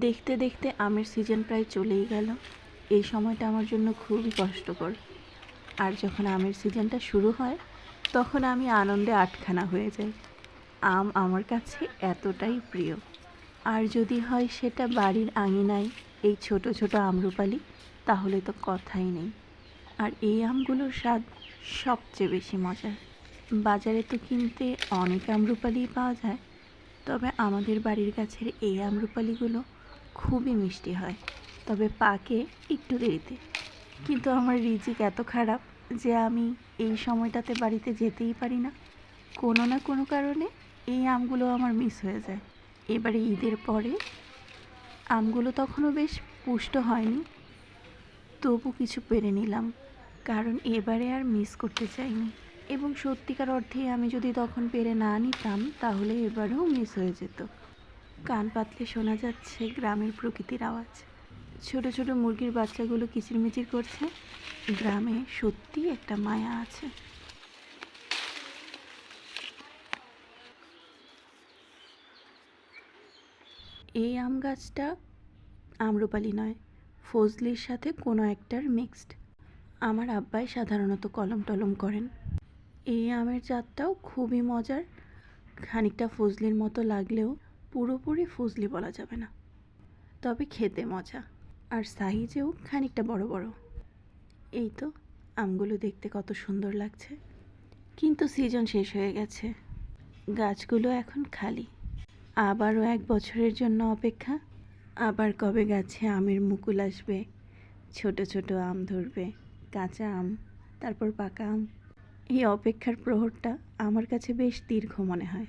দেখতে দেখতে আমের সিজন প্রায় চলেই গেল। এই সময়টা আমার জন্য খুবই কষ্টকর। আর যখন আমের সিজনটা শুরু হয়, তখন আমি আনন্দে আটখানা হয়ে যাই। আম আমার কাছে এতটাই প্রিয়। আর যদি হয় সেটা বাড়ির আঙিনায় এই ছোট ছোট আমরুপালি, তাহলে তো কথাই নেই। আর এই আমগুলোর স্বাদ সবচেয়ে বেশি মজার। বাজারে তো কিনতে অনেক আমরুপালিই পাওয়া যায়, তবে আমাদের বাড়ির গাছের এই আমরুপালিগুলো খুবই মিষ্টি হয়। তবে পাকে একটু দেরিতে। কিন্তু আমার রিজিক এত খারাপ যে আমি এই সময়টাতে বাড়িতে যেতেই পারি না। কোনো না কোনো কারণে এই আমগুলো আমার মিস হয়ে যায়। এবারে ঈদের পরে আমগুলো তখনও বেশ পুষ্ট হয়নি। তবু কিছু পেরে নিলাম, কারণ এবারে আর মিস করতে চাইনি। এবং সত্যিকার অর্থে আমি যদি তখন পেরে না নিতাম, তাহলে এবারেও মিস হয়ে যেত। কান পাতলে শোনা যাচ্ছে গ্রামের প্রকৃতির আওয়াজ। ছোট ছোট মুরগির বাচ্চাগুলো কিচিরমিচির করছে। গ্রামে সত্যিই একটা মায়া আছে। এই আম গাছটা আম্রপালি নয়, ফজলির সাথে কোনো একটার মিক্সড। আমার আব্বাই সাধারণত কলম টলম করেন। এই আমের জাতটাও খুবই মজার। খানিকটা ফজলির মতো লাগলেও পুরোপুরি ফজলি বলা যাবে না। তবে খেতে মজা। আর সাইজেও খানিকটা বড় বড়। এই তো, আমগুলো দেখতে কত সুন্দর লাগছে। কিন্তু সিজন শেষ হয়ে গেছে। গাছগুলো এখন খালি। আবারও এক বছরের জন্য অপেক্ষা। আবার কবে গাছে আমের মুকুল আসবে? ছোট ছোট আম ধরবে, কাঁচা আম, তারপর পাকা আম। এই অপেক্ষার প্রহরটা আমার কাছে বেশ দীর্ঘ মনে হয়।